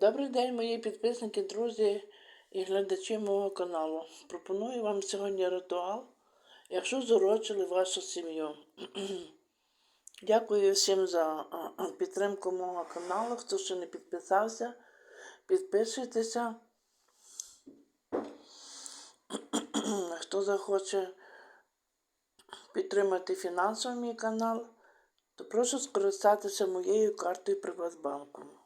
Добрий день, мої підписники, друзі і глядачі мого каналу. Пропоную вам сьогодні ритуал, якщо зорочили вашу сім'ю. Дякую всім за підтримку мого каналу. Хто ще не підписався, підписуйтеся. Хто захоче підтримати фінансово мій канал, то прошу скористатися моєю картою Приватбанку.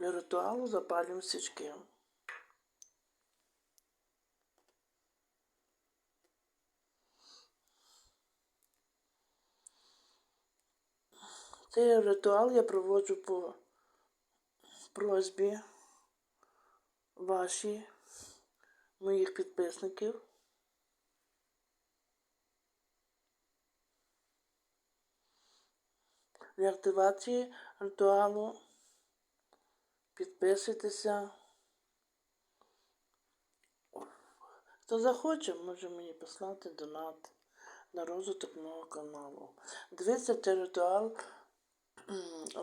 Для ритуалу запалюємо свічки. Цей ритуал я проводжу по просьбі вашій, моїх підписників. Для активації ритуалу підписуйтеся. Хто захоче, може мені послати донат на розвиток мого каналу. Дивіться ритуал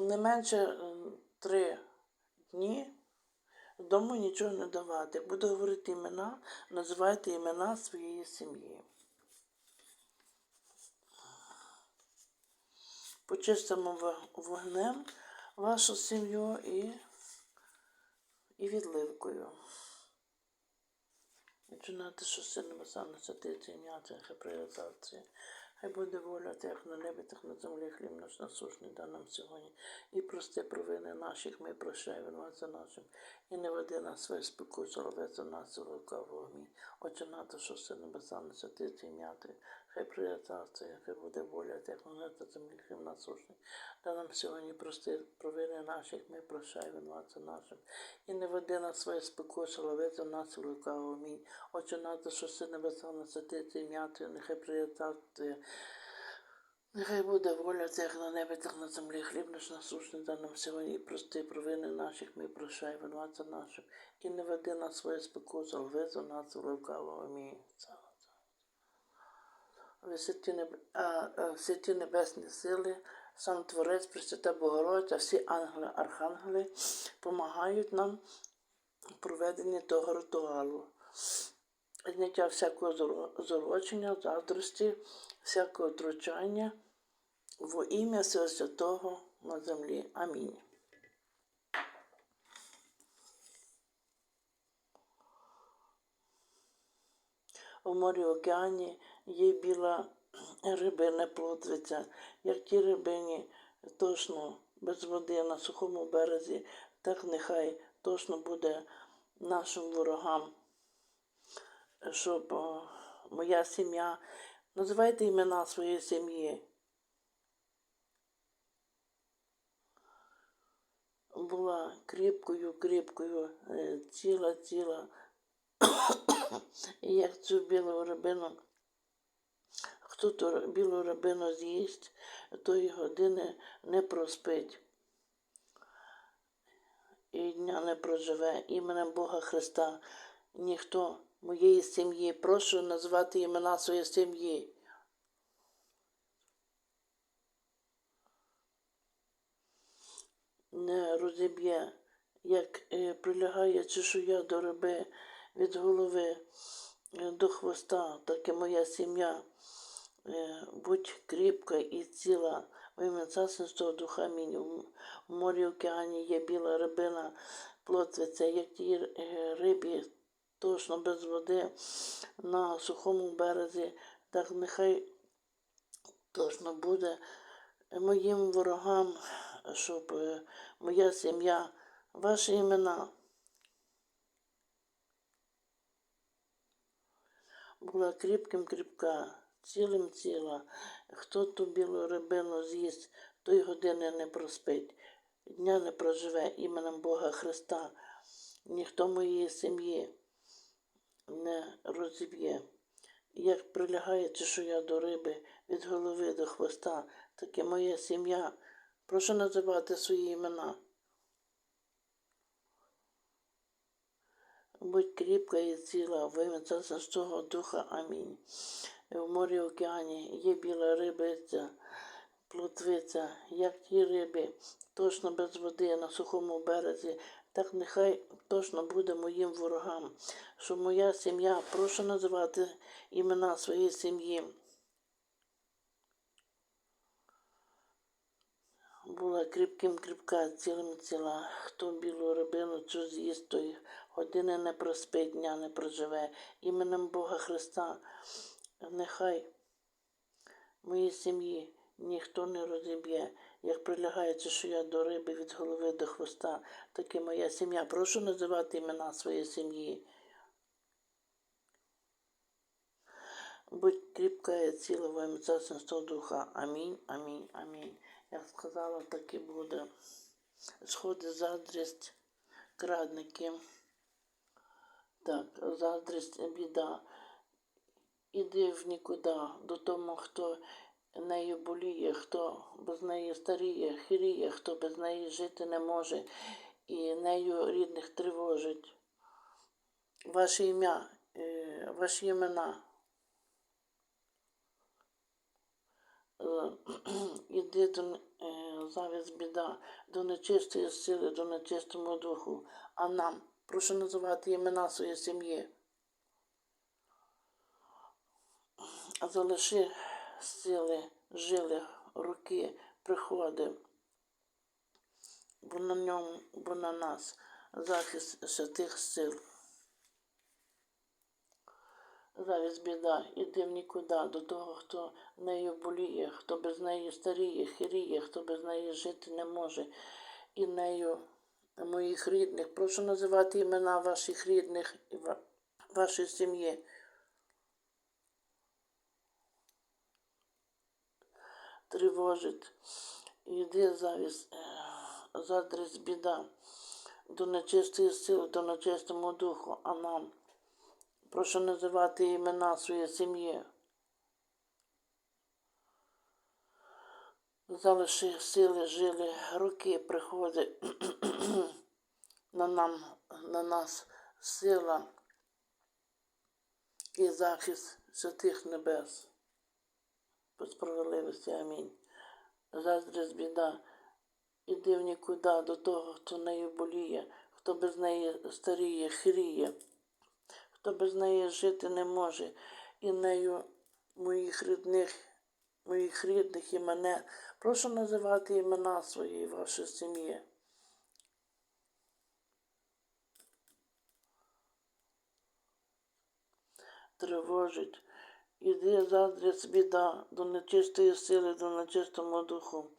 не менше м, три дні. Дому нічого не давати. Буду говорити імена, називайте імена своєї сім'ї. Почистимо вогнем вашу сім'ю і, і відливкою. Починати, що сильно саме святиці ім'я хай прив'язати. Хай буде воля як на небі, так на землі, хліб наш насушний дай нам сьогодні. І прости провини наших, ми прощай винуватця нашим. І не веди нас своє спокусу, але за нас лукавого мій. Отче нато, що все небеса не святиці ім'я Твоє. Хай прийде царство, хай буде воля, як на небі, так землі, хліб насушний. Дай нам сьогодні прости провини наших, ми прощай винуватця нашим. І не веди нас своє але за нас лукавого мій. Отче нато, що все небеса не святиці ім'я Твоє, нехай прийде Твоє. Нехай буде воля як на небі, так на землі. Хліб наш насушний дай нам сьогодні і прости провини наших, ми прощай винуватця нашим. І не веди нас своє але визвол нас лукавого. Амінь. Висоті, неб... а, а, святі небесні сили, сам Творець, Пресвята Богородиця, всі ангели, архангели допомагають нам в проведенні того ритуалу. Зняття всякого зоро- зорочення, заздрості, всякого втручання во ім'я Святого на землі. Амінь. У морі океані є біла рибина плотвиця, як ті рибині точно без води на сухому березі, так нехай точно буде нашим ворогам, щоб о, моя сім'я, називайте імена своєї сім'ї, була кріпкою, кріпкою, е, ціла, ціла. Як цю білу рибину, хто ту білу рибину з'їсть, тої години не проспить. І дня не проживе іменем Бога Христа. Ніхто моєї сім'ї, прошу назвати імена своєї сім'ї. Не розіб'є, як е, прилягає чешуя до риби від голови е, до хвоста, так і моя сім'я. Е, будь кріпка і ціла, во ім'я Царства Святого Духа Амінь. В морі океані є біла рибина, плотвиця, як ті е, рибі, точно без води на сухому березі, так нехай точно буде моїм ворогам, щоб моя сім'я, ваші імена була кріпким кріпка, цілим ціла. Хто ту білу рибину з'їсть, той години не проспить, дня не проживе іменем Бога Христа. Ніхто моєї сім'ї не розіб'є. Як прилягає чешуя до риби від голови до хвоста, так і моя сім'я. Прошу називати свої імена. Будь кріпка і ціла, Царства Святого Духа. Амінь. В морі океані є біла рибиця, плотвиця, як ті риби, точно без води на сухому березі, так нехай точно буде моїм ворогам, що моя сім'я, прошу називати імена своєї сім'ї. Була кріпким кріпка, цілим ціла. Хто білу рибину цю з'їсть, той години не проспить, дня не проживе. Іменем Бога Христа, нехай моїй сім'ї ніхто не розіб'є, як прилягається, що я до риби від голови до хвоста, так і моя сім'я. Прошу називати імена своєї сім'ї. Будь кріпка і ціла во ім'я Духа. Амінь, амінь, амінь. Як сказала, так і буде. Сходи заздрість, крадники. Так, заздрість, біда. Іди в нікуди до того, хто нею боліє, хто без неї старіє, хиріє, хто без неї жити не може і нею рідних тривожить. Ваше ім'я, е, ваші імена. Іди до е, завість біда, до нечистої сили, до нечистому духу. А нам прошу називати імена своєї сім'ї. Залиши сили, жили, руки, приходи, бо на ньому, бо на нас захист святих сил. Завість біда, іди в нікуди до того, хто нею боліє, хто без неї старіє, хиріє, хто без неї жити не може, і нею моїх рідних. Прошу називати імена ваших рідних і вашої сім'ї. Тривожить. Іди завість, е, заздрість біда, до нечистої сили, до нечистому духу, а нам. Прошу називати імена своєї сім'ї. Залиши сили, жили, руки приходить на нам, на нас сила і захист святих небес. По справедливості амінь. Заздрість біда. Іди в нікуди до того, хто нею боліє, хто без неї старіє, хріє хто без неї жити не може, і нею моїх рідних, моїх рідних і мене. Прошу називати імена свої і вашої сім'ї. Тривожить. Іди заздрість біда до нечистої сили, до нечистому духу,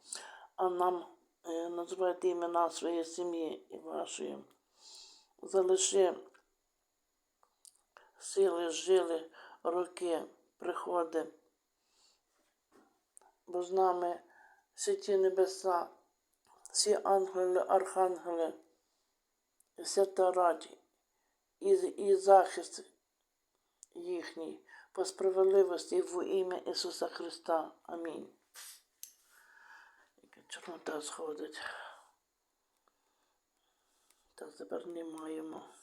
а нам е, називайте імена своєї сім'ї і вашої. Залиши сили, жили, роки, приходи. Бо з нами всі ті небеса, всі ангели, архангели, свята раді і, і захист їхній по справедливості в ім'я Ісуса Христа. Амінь. Яка чорнота сходить. Так тепер не маємо.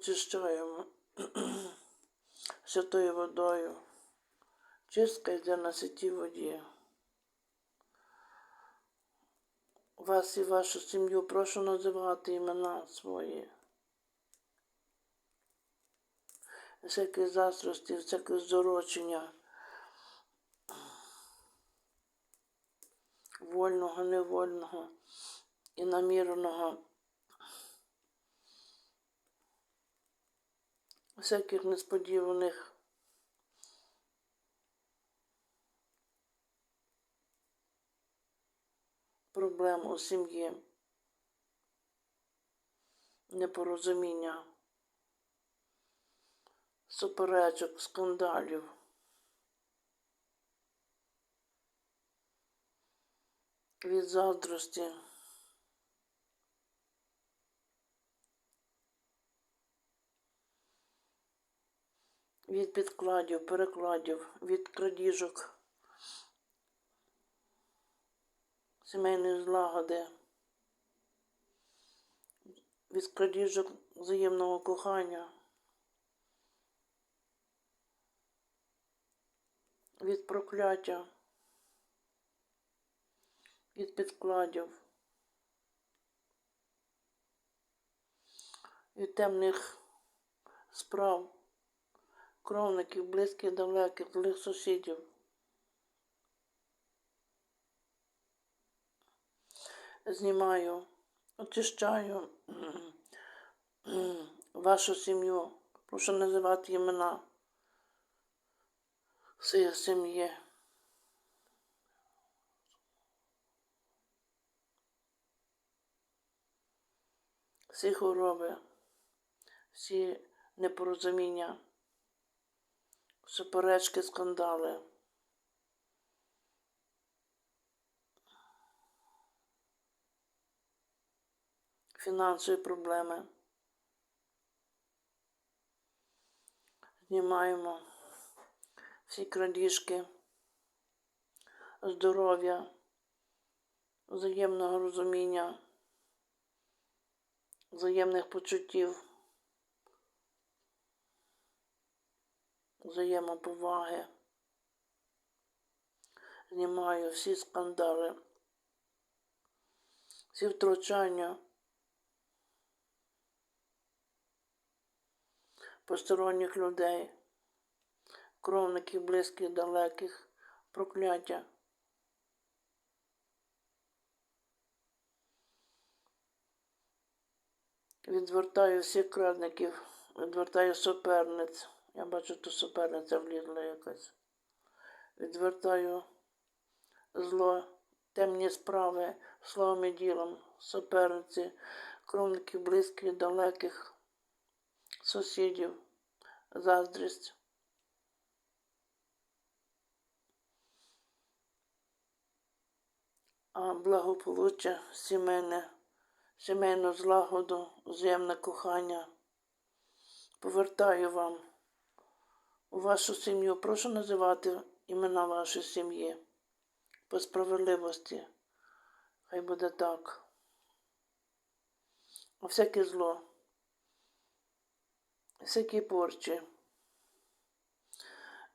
Очищаємо святою водою. Чистка йде на святій воді. Вас і вашу сім'ю прошу називати імена свої. Всякі застрості, всяке зорочення. Вольного, невольного і наміреного. Всяких несподіваних проблем у сім'ї, непорозуміння, суперечок, скандалів. Від заздрості. Від підкладів, перекладів, від крадіжок, сімейної злагоди, від крадіжок взаємного кохання, від прокляття, від підкладів, від темних справ, кровників, близьких, далеких, злих сусідів. Знімаю, очищаю вашу сім'ю. Прошу називати імена своєї сім'ї. Всі хвороби, всі непорозуміння, суперечки, скандали. Фінансові проблеми. Знімаємо всі крадіжки, здоров'я, взаємного розуміння, взаємних почуттів, взаємоповаги. Знімаю всі скандали, всі втручання. посторонніх людей, кровників близьких, далеких, прокляття. Відвертаю всіх крадників, відвертаю суперниць. Я бачу, то суперниця влізла якась. Відвертаю зло, темні справи, словом і ділом, суперниці, кровників близьких, далеких сусідів, заздрість. А благополуччя сімейне, сімейну злагоду, взаємне кохання. Повертаю вам вашу сім'ю. Прошу називати імена вашої сім'ї по справедливості. Хай буде так. Всяке зло всякі порчі,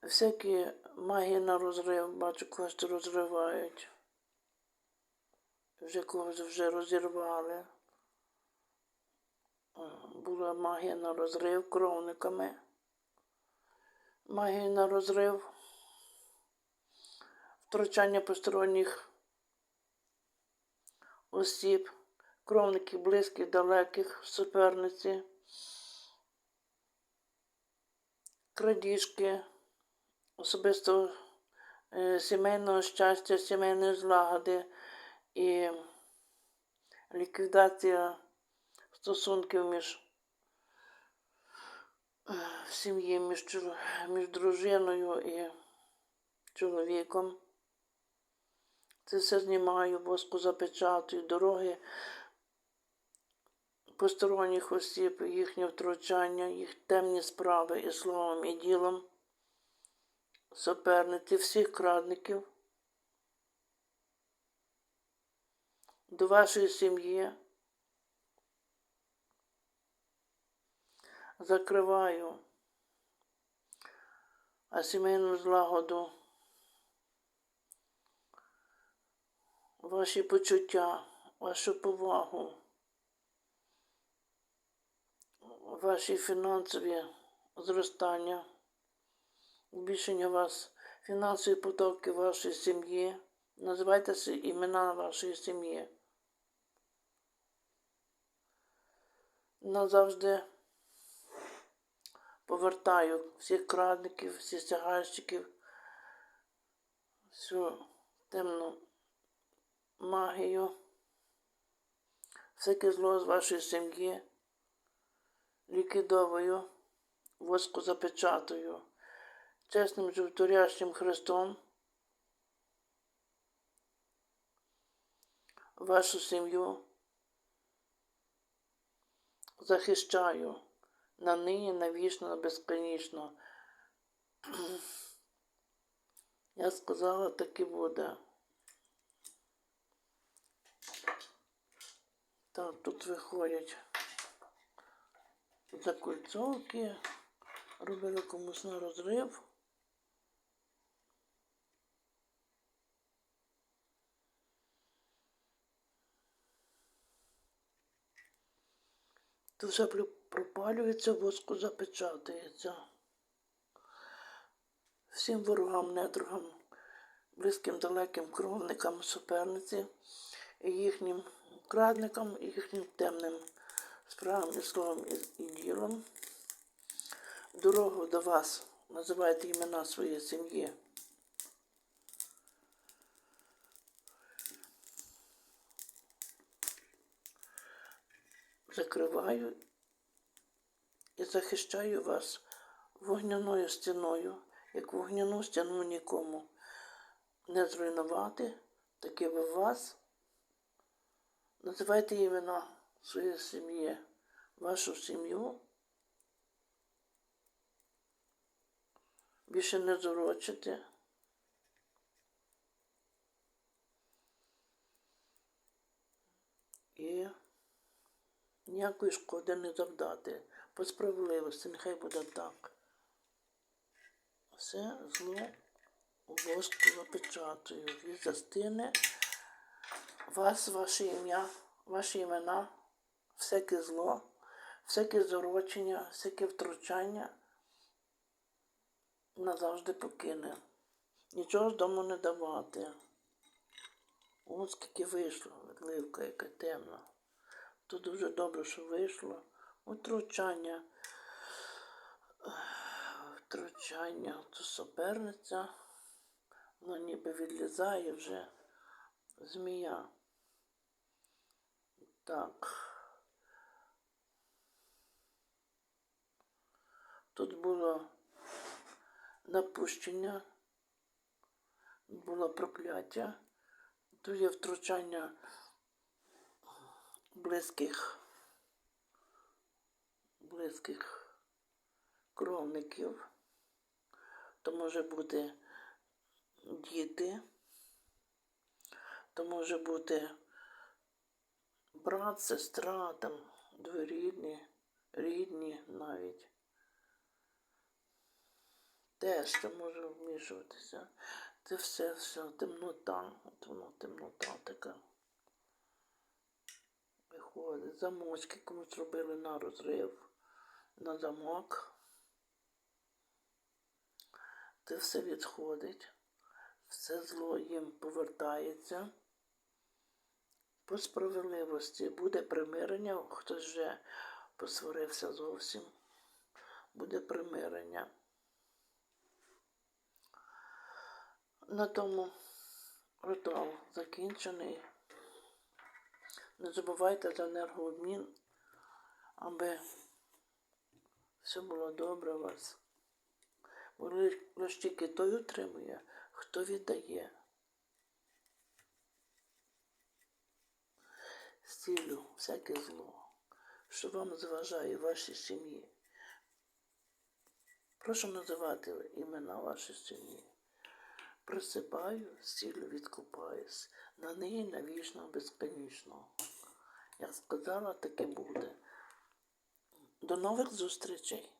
всякі магії на розрив, бачу, когось розривають. Вже когось вже розірвали. Була магія на розрив кровниками. Магія на розрив, втручання посторонніх осіб, кровників близьких, далеких, суперниці. крадіжки, особисто е, сімейного щастя, сімейної злагоди і ліквідація стосунків між е, сім'ї між, між дружиною і чоловіком. Це все знімаю, воску запечатую, дороги посторонніх осіб, їхнє втручання, їх темні справи і словом, і ділом, супернити всіх крадників до вашої сім'ї. Закриваю, а сімейну злагоду, ваші почуття, вашу повагу ваші фінансові зростання, збільшення вас, фінансові потоки вашої сім'ї. Називайте імена вашої сім'ї. Назавжди повертаю всіх крадників, всіх стягальщиків, всю темну магію, всяке зло з вашої сім'ї ліквідовую, воску запечатую чесним живторящим Христом. Вашу сім'ю захищаю на нині навічно на безконічно. Я сказала, так і буде. Так, тут виходять закольцовки, робили комусь на розрив. Тут вже при пропалюється, воску запечатується. Всім ворогам, недругам, близьким, далеким кровникам суперниці їхнім крадникам, їхнім темним справам і словом і, і ділом. Дорогу до вас називайте імена своєї сім'ї. Закриваю і захищаю вас вогняною стіною, як вогняну стіну нікому не зруйнувати, таки ви вас. Називайте імена своєї сім'ї, вашу сім'ю. Більше не зорочите. І ніякої шкоди не завдати. По справедливості, нехай буде так. Все зло у воску запечатую. І застине вас, ваше ім'я, ваші імена, всяке зло, всяке зорочення, всяке втручання назавжди покине. Нічого з дому не давати. Ось скільки вийшло, відливка яка темна. То дуже добре, що вийшло. Втручання. Втручання. То суперниця. Вона ніби відлізає вже змія. Так. Тут було напущення, було прокляття, тут є втручання близьких, близьких кровників. То може бути діти, то може бути брат, сестра, там дворідні, рідні навіть. Те, що може вмішуватися, це все, все, темнота, от воно темнота така. Виходить, замочки комусь робили на розрив, на замок. Це все відходить, все зло їм повертається. По справедливості буде примирення, хтось вже посварився зовсім, буде примирення. На тому ритуал закінчений. Не забувайте за енергообмін, аби все було добре у вас. Бо тільки той утримує, хто віддає. Стілю всяке зло, що вам заважає вашій сім'ї. Прошу називати імена вашої сім'ї. Присипаю, стілю відкупаюсь. На неї навічно безконечно. Як сказала, таке буде. До нових зустрічей!